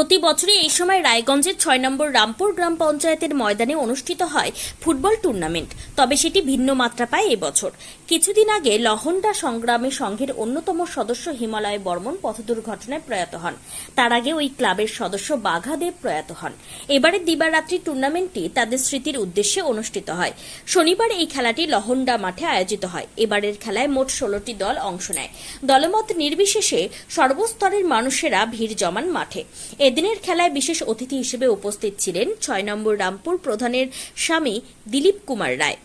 প্রতি বছরই এই সময় রায়গঞ্জের ছয় নম্বর রামপুর গ্রাম পঞ্চায়েতের ময়দানে অনুষ্ঠিত হয় ফুটবল টুর্নামেন্ট, তবে সেটি ভিন্ন মাত্রা পায় এবছর। কিছুদিন আগে লহন্ডা সংগ্রামী সংঘের অন্যতম সদস্য হিমালয় বর্মন পথ দুর্ঘটনায় প্রয়াত হন। তার আগে ওই ক্লাবের সদস্য বাঘাদেব প্রয়াত হন। এবারের দিবারাত্রি টুর্নামেন্টটি তাদের স্মৃতির উদ্দেশ্যে অনুষ্ঠিত হয়। শনিবার এই খেলাটি লহন্ডা মাঠে আয়োজিত হয়। এবারের খেলায় মোট ষোলোটি দল অংশ নেয়। দলমত নির্বিশেষে সর্বস্তরের মানুষেরা ভিড় জমান মাঠে। এদিনের খেলায় বিশেষ অতিথি হিসেবে উপস্থিত ছিলেন ছয় নম্বর রামপুর প্রধানের স্বামী দিলীপ কুমার রায়।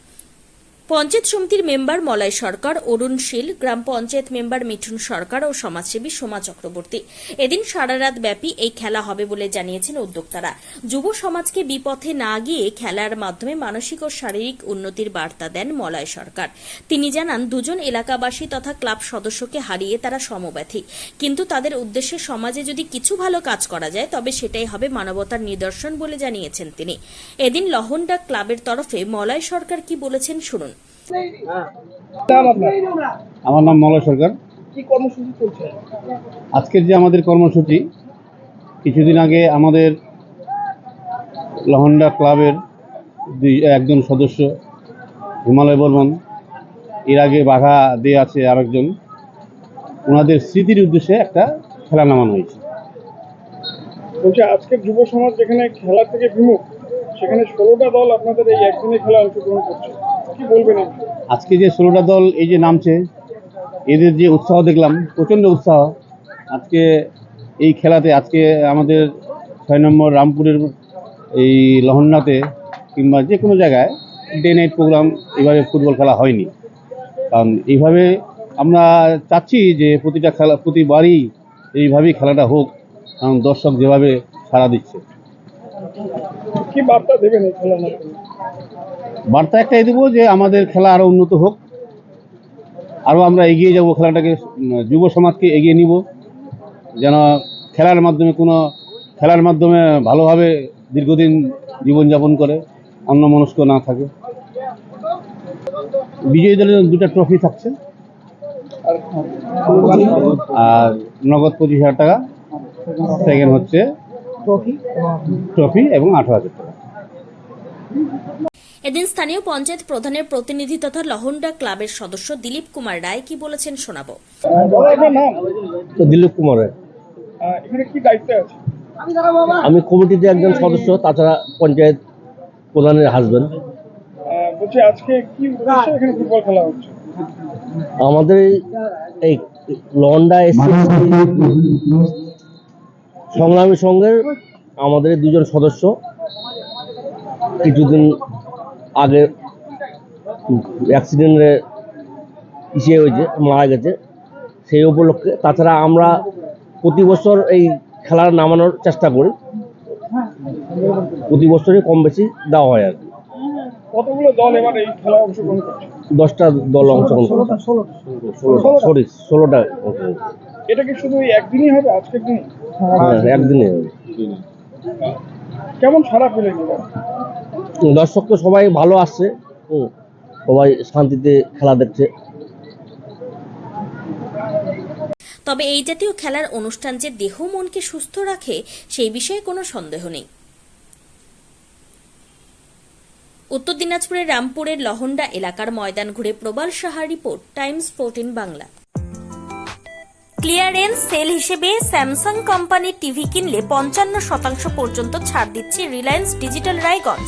পঞ্চায়েত সমিতির মেম্বার মলয় সরকার, অরুণ শীল, গ্রাম পঞ্চায়েত মেম্বার মিঠুন সরকার ও সমাজসেবী সোমা চক্রবর্তী। এদিন সারা রাত ব্যাপী এই খেলা হবে বলে জানিয়েছেন উদ্যোক্তারা। যুব সমাজকে বিপথে না গিয়ে খেলার মাধ্যমে মানসিক ও শারীরিক উন্নতির বার্তা দেন মলয় সরকার। তিনি জানান, দুজন এলাকাবাসী তথা ক্লাব সদস্যকে হারিয়ে তারা সমব্যথী। কিন্তু তাদের উদ্দেশ্যে সমাজে যদি কিছু ভালো কাজ করা যায়, তবে সেটাই হবে মানবতার নিদর্শন বলে জানিয়েছেন তিনি। এদিন লহন্ডা ক্লাবের তরফে মলয় সরকার কি বলেছেন শুনুন। আমার নাম মলয় সরকার। আজকের যে আমাদের কর্মসূচি কিছুদিন আগে আমাদের লহন্ডা ক্লাবের দুই একজন সদস্য হিমালয় বর্মন এর আগে বাঘা দিয়ে আছে আরেকজন। ওনাদের স্মৃতির উদ্দেশ্যে একটা খেলা নামানো হয়েছে। বলছে আজকের যুব সমাজ যেখানে খেলা থেকে বিমুখ সেখানে ষোলোটা দল আপনাদের এই একদিনের খেলা অংশগ্রহণ করছে? আজকে যে ষোলোটা দল এই যে নামছে এদের যে উৎসাহ দেখলাম প্রচণ্ড উৎসাহ। আজকে এই খেলাতে আজকে আমাদের ছয় নম্বর রামপুরের এই লহন্নাতে কিংবা যে কোনো জায়গায় ডে নাইট প্রোগ্রাম এভাবে ফুটবল খেলা হয়নি। কারণ এইভাবে আমরা চাচ্ছি যে প্রতিটা খেলা প্রতিবারই এইভাবেই খেলাটা হোক কারণ দর্শক যেভাবে সাড়া দিচ্ছে। কি বার্তা দেবেন এই খেলার মাধ্যমে? বার্তা একটাই দেবো যে আমাদের খেলা আরও উন্নত হোক। আরও আমরা এগিয়ে যাব খেলাটাকে যুব সমাজকে এগিয়ে নিব। যেন খেলার মাধ্যমে কোনো খেলার মাধ্যমে ভালোভাবে দীর্ঘদিন জীবনযাপন করে অন্য মনস্ক না থাকে। বিজয়ী দলের দুটা ট্রফি থাকছে। আর নগদ পঁচিশ হাজার টাকা। সেকেন্ড হচ্ছে ট্রফি এবং আঠারো হাজার টাকা। এদিন স্থানীয় পঞ্চায়েত প্রধানের প্রতিনিধি তথা লহন্ডা ক্লাবের সদস্য দিলীপ কুমার রায় কি বলেছেন শোনাবো। দিলীপ কুমারের আহ, এখানে কি দায়িত্বে আছে আমি কমিটিতে একজন সদস্য তাছাড়া পঞ্চায়েত প্রধানের হাজবেন্ড আমাদের এই- লন্ডা সংগ্রামী সংঘের আমাদের দুজন সদস্য। কিছুদিন আগে অ্যাক্সিডেন্টে ইসে হয়েছে মারা গেছে। সেই উপলক্ষে। তাছাড়া আমরা প্রতি বছর এই খেলার নামানোর চেষ্টা করি। প্রতি বছরই কম বেশি দেওয়া হয় আর কি। কতগুলো দল এবার এই খেলায় অংশগ্রহণ করছে? দশটা দল অংশগ্রহণ করে ষোলোটা। সরি ষোলোটা। এটা কি শুধু একদিনই হবে আজকের দিন? হ্যাঁ একদিনে কেমন সারা পেলেন দর্শক তো সবাই ভালো আসছে। হুম, সবাই শান্তিতে খেলা দেখছে। তবে এই জাতীয় খেলার অনুষ্ঠান যে দেহ মনকে সুস্থ রাখে সেই বিষয়ে কোনো সন্দেহ নেই। উত্তর দিনাজপুরের রামপুরের লহন্ডা এলাকার ময়দান ঘুরে Prabal Saha report Times fourteen Bangla. Clearance sale হিসেবে স্যামসাং কোম্পানির টিভি কিনলে পঞ্চান্ন শতাংশ পর্যন্ত ছাড় দিচ্ছে রিলায়েন্স ডিজিটাল রায়গঞ্জ।